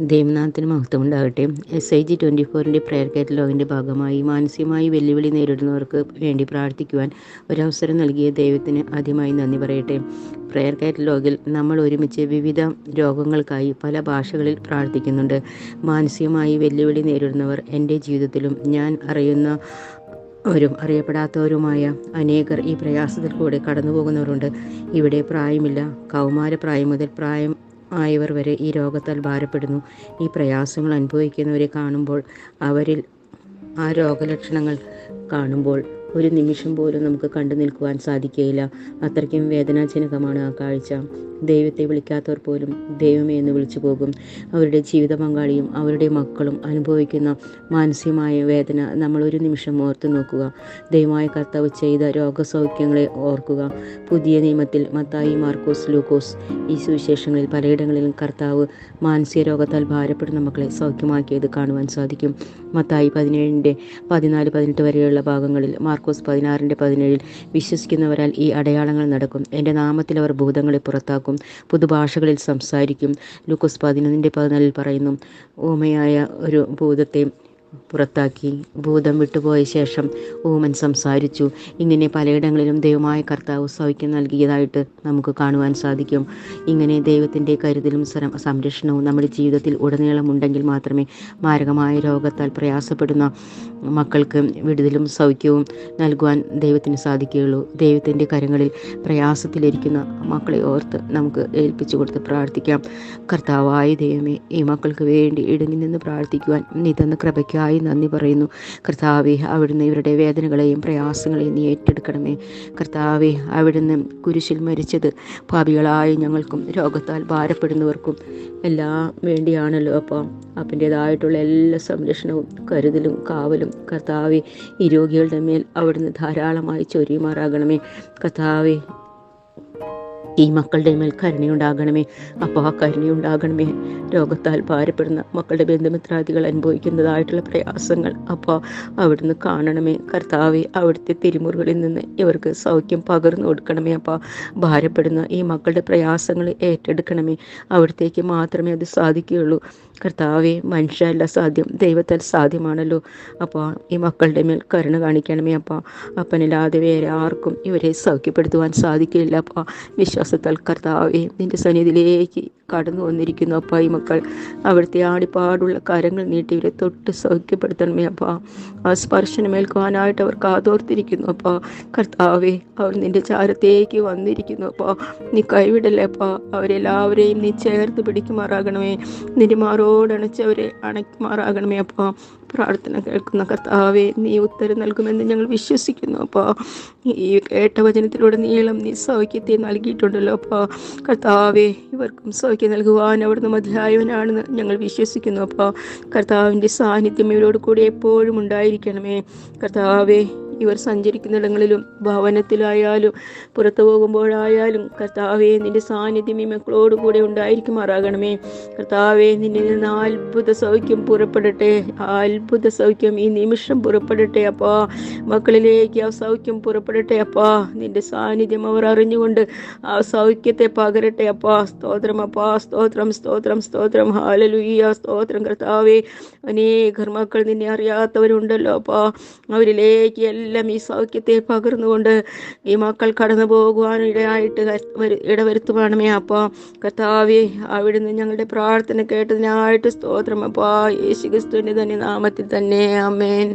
ദൈവനാഥത്തിന് മഹത്വം ഉണ്ടാകട്ടെ S I G twenty ഫോറിന്റെ പ്രയർ കാറ്റലോഗിന്റെ ഭാഗമായി മാനസികമായി വെല്ലുവിളി നേരിടുന്നവർക്ക് വേണ്ടി പ്രാർത്ഥിക്കുവാൻ ഒരവസരം നൽകിയ ദൈവത്തിന് ആദ്യമായി നന്ദി പറയട്ടെ. പ്രയർ കാറ്റലോഗിൽ നമ്മൾ ഒരുമിച്ച് വിവിധ രോഗങ്ങൾക്കായി പല ഭാഷകളിൽ പ്രാർത്ഥിക്കുന്നുണ്ട്. മാനസികമായി വെല്ലുവിളി നേരിടുന്നവർ എന്റെ ജീവിതത്തിലും ഞാൻ അറിയുന്ന വരും അറിയപ്പെടാത്തവരുമായ അനേകർ ഈ പ്രയാസത്തിൽ കൂടെ കടന്നു പോകുന്നവരുണ്ട് ഇവിടെ പ്രായമില്ല. കൗമാര പ്രായം മുതൽ പ്രായം ആയവർ വരെ ഈ രോഗത്താൽ ഭാരപ്പെടുന്നു. ഈ പ്രയാസങ്ങൾ അനുഭവിക്കുന്നവരെ കാണുമ്പോൾ അവരിൽ ആ രോഗലക്ഷണങ്ങൾ കാണുമ്പോൾ ഒരു നിമിഷം പോലും നമുക്ക് കണ്ടു നിൽക്കുവാൻ സാധിക്കുകയില്ല. അത്രയ്ക്കും വേദനാജനകമാണ് ആ കാഴ്ച. ദൈവത്തെ വിളിക്കാത്തവർ പോലും ദൈവമേ എന്ന് വിളിച്ചു പോകും. അവരുടെ ജീവിത പങ്കാളിയും അവരുടെ മക്കളും അനുഭവിക്കുന്ന മാനസികമായ വേദന നമ്മൾ ഒരു നിമിഷം ഓർത്തു നോക്കുക. ദൈവമായ കർത്താവ് ചെയ്ത രോഗസൗഖ്യങ്ങളെ ഓർക്കുക. പുതിയ നിയമത്തിൽ മത്തായി മാർക്കോസ് ലൂക്കോസ് ഈ സുവിശേഷങ്ങളിൽ പലയിടങ്ങളിലും കർത്താവ് മാനസിക രോഗത്താൽ ഭാരപ്പെടുന്ന മക്കളെ സൗഖ്യമാക്കിയത് കാണുവാൻ സാധിക്കും. മത്തായി പതിനേഴിന്റെ പതിനാല് പതിനെട്ട് വരെയുള്ള ഭാഗങ്ങളിൽ മാർക്കോസ് പതിനാറിന്റെ പതിനേഴിൽ വിശ്വസിക്കുന്നവരാൽ ഈ അടയാളങ്ങൾ നടക്കും. എന്റെ നാമത്തിൽ അവർ ഭൂതങ്ങളെ പുറത്താക്കും. പുതുഭാഷകളിൽ സംസാരിക്കും. ലൂക്കോസ് പതിനൊന്നിന്റെ പതിനാലിൽ പറയുന്നു ഓമയായ ഒരു ഭൂതത്തെ പുറത്താക്കി. ഭൂതം വിട്ടുപോയ ശേഷം ഊമൻ സംസാരിച്ചു. ഇങ്ങനെ പലയിടങ്ങളിലും ദൈവമായ കർത്താവ് സൗഖ്യം നൽകിയതായിട്ട് നമുക്ക് കാണുവാൻ സാധിക്കും. ഇങ്ങനെ ദൈവത്തിന്റെ കരുതലും സംരക്ഷണവും നമ്മുടെ ജീവിതത്തിൽ ഉടനീളം ഉണ്ടെങ്കിൽ മാത്രമേ മാരകമായ രോഗത്താൽ പ്രയാസപ്പെടുന്ന മക്കൾക്ക് വിടുതലും സൗഖ്യവും നൽകുവാൻ ദൈവത്തിന് സാധിക്കുകയുള്ളൂ. ദൈവത്തിന്റെ കരങ്ങളിൽ പ്രയാസത്തിലിരിക്കുന്ന മക്കളെ ഓർത്ത് നമുക്ക് ഏൽപ്പിച്ചു കൊടുത്ത് പ്രാർത്ഥിക്കാം. കർത്താവായ ദൈവമേ ഈ മക്കൾക്ക് വേണ്ടി ഇടുങ്ങി നിന്ന് പ്രാർത്ഥിക്കുവാൻ നീ തന്ന കൃപയ്ക്കായി നന്ദി പറയുന്നു. കർത്താവെ അവിടുന്ന് ഇവരുടെ വേദനകളെയും പ്രയാസങ്ങളെയും നീ ഏറ്റെടുക്കണമേ. കർത്താവെ അവിടുന്ന് കുരിശിൽ മരിച്ചത് പാപികളായി ഞങ്ങൾക്കും രോഗത്താൽ ഭാരപ്പെടുന്നവർക്കും എല്ലാം വേണ്ടിയാണല്ലോ അപ്പം. അപ്പന്റേതായിട്ടുള്ള എല്ലാ സംരക്ഷണവും കരുതലും കാവലും കർത്താവെ ഈ രോഗികളുടെ മേൽ അവിടുന്ന് ധാരാളമായി ചൊരിയുമാറാകണമേ. കർത്താവെ ഈ മക്കളുടെ മേൽ കരുണയുണ്ടാകണമേ. അപ്പോൾ ആ കരുണയുണ്ടാകണമേ. രോഗത്താൽ ഭാരപ്പെടുന്ന മക്കളുടെ ബന്ധുമിത്രാദികൾ അനുഭവിക്കുന്നതായിട്ടുള്ള പ്രയാസങ്ങൾ അപ്പോൾ അവിടുന്ന് കാണണമേ. കർത്താവെ അവിടുത്തെ തിരുമുറുകളിൽ നിന്ന് ഇവർക്ക് സൗഖ്യം പകർന്നു കൊടുക്കണമേ അപ്പോൾ ഭാരപ്പെടുന്ന ഈ മക്കളുടെ പ്രയാസങ്ങൾ ഏറ്റെടുക്കണമേ. അവിടത്തേക്ക് മാത്രമേ അത് സാധിക്കുകയുള്ളൂ. കർത്താവെ മനുഷ്യല്ല സാധ്യം ദൈവത്താൽ സാധ്യമാണല്ലോ. അപ്പോൾ ഈ മക്കളുടെ മേൽ കരുണ കാണിക്കണമേ അപ്പോൾ അപ്പനില്ലാതെ വേറെ ആർക്കും ഇവരെ സൗഖ്യപ്പെടുത്തുവാൻ സാധിക്കില്ല അപ്പോൾ വിശ്വാസത്താൽ കർത്താവെ നിന്റെ സന്നിധിയിലേക്ക് കടന്നു വന്നിരിക്കുന്നു അപ്പ ഈ മക്കൾ. അവിടുത്തെ ആടിപ്പാടുള്ള കരങ്ങൾ നീട്ടി ഇവരെ തൊട്ട് സൗഖ്യപ്പെടുത്തണമേ അപ്പ. ആ സ്പർശനമേൽക്കുവാനായിട്ട് അവർ കാതോർത്തിരിക്കുന്നു അപ്പ. കർത്താവെ അവർ നിന്റെ ചാരത്തേക്ക് വന്നിരിക്കുന്നു അപ്പ. നീ കൈവിടല്ലേ അപ്പ. അവരെല്ലാവരെയും നീ ചേർത്ത് പിടിക്കുമാറാകണമേ. നിന്റെ മാറോടണച്ചവരെ അണയ്ക്കുമാറാകണമേ അപ്പോൾ പ്രാർത്ഥന കേൾക്കുന്ന കർത്താവെ നീ ഉത്തരം നൽകുമെന്ന് ഞങ്ങൾ വിശ്വസിക്കുന്നു അപ്പോൾ ഈ കേട്ട വചനത്തിലൂടെ നീളം നീ സൗഖ്യത്തെ നൽകിയിട്ടുണ്ടല്ലോ അപ്പോൾ കർത്താവെ ഇവർക്കും സൗഖ്യം നൽകുവാൻ അവിടുന്ന് മതിയായവനാണെന്ന് ഞങ്ങൾ വിശ്വസിക്കുന്നു അപ്പോൾ കർത്താവിന്റെ സാന്നിധ്യം ഇവരോട് കൂടി എപ്പോഴും ഉണ്ടായിരിക്കണമേ. കർത്താവെ ഇവർ സഞ്ചരിക്കുന്നിടങ്ങളിലും ഭവനത്തിലായാലും പുറത്തു പോകുമ്പോഴായാലും കർത്താവേ നിന്റെ സാന്നിധ്യം ഈ മക്കളോട് കൂടെ ഉണ്ടായിരിക്കുമാറാകണമേ. കർത്താവേ നിന്നിൽ നിന്ന് അത്ഭുത സൗഖ്യം പുറപ്പെടട്ടെ. ആ അത്ഭുത സൗഖ്യം ഈ നിമിഷം പുറപ്പെടട്ടെ അപ്പാ. മക്കളിലേക്ക് ആ സൗഖ്യം പുറപ്പെടട്ടെ അപ്പാ. നിന്റെ സാന്നിധ്യം അവർ അറിഞ്ഞുകൊണ്ട് ആ സൗഖ്യത്തെ പകരട്ടെ അപ്പാ. സ്തോത്രം അപ്പാ. സ്തോത്രം സ്തോത്രം സ്തോത്രം. ഹാലലുയ്യ സ്തോത്രം കർത്താവേ. അനേകർ മക്കൾ നിന്നെ അറിയാത്തവരുണ്ടല്ലോ അപ്പാ. അവരിലേക്ക് എല്ലാം ഈ സൗഖ്യത്തെ പകർന്നുകൊണ്ട് ഈ മക്കൾ കടന്നു പോകുവാൻ ഇടയായിട്ട് ഇടവരുത്തുവാണമേ അപ്പോൾ കർത്താവെ അവിടുന്ന് ഞങ്ങളുടെ പ്രാർത്ഥന കേട്ടതിനായിട്ട് സ്തോത്രം. അപ്പോൾ യേശു ക്രിസ്തുവിന്റെ തന്നെ നാമത്തിൽ തന്നെ. അമേൻ